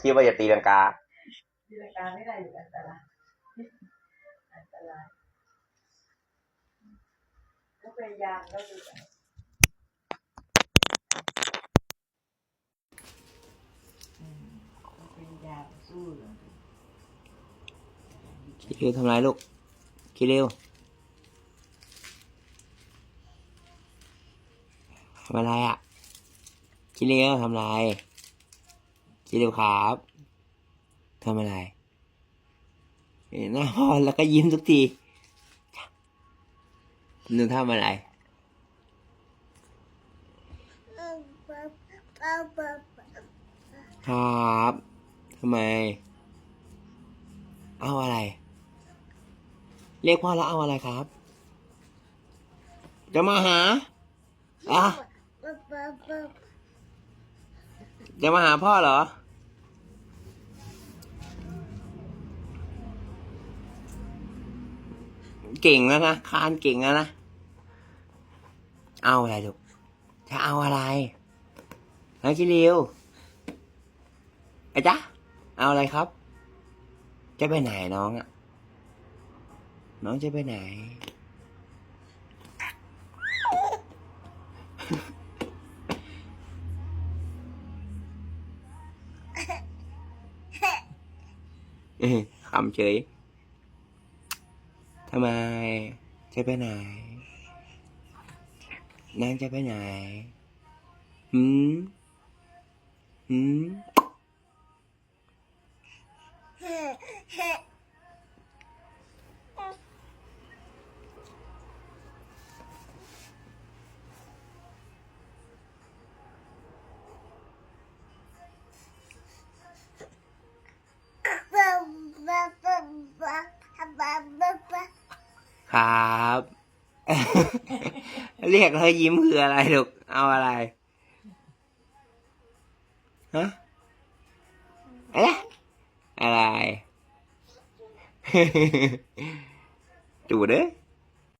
คิดว่าจะตีลังกาตีลังกาไม่ได้อยู่อันตรายอันตรายก็พยายามแล้วดูอืมพยายามสู้เลยคิริวทำไรลูก คิริวทำอะไรอะ คิริวทำอะไร คิริวครับทำอะไรหนหน้าพอนแล้วก็ยิ้มทุกทีหนูทำอะไรครับทำไม เอาอะไร เรียกพ่อแล้วเอาอะไรครับ จะมาหาอะจะมาหาพ่อเหรอ เก่งแล้วนะคานเก่งแล้วนะ เอาอะไรลูกจะเอาอะไรน้องชิริวไอ้จ๊ะเอาอะไรครับ จะไปไหนน้องอะน้องจะไปไหนเอ้ยขำเฉย ทำไม จะไปไหนนางจะไปไหนหืมหืม ครับ เรียกแล้วยิ้มคืออะไรลูกเอาอะไรฮะอะไรอะไรจูเด้อ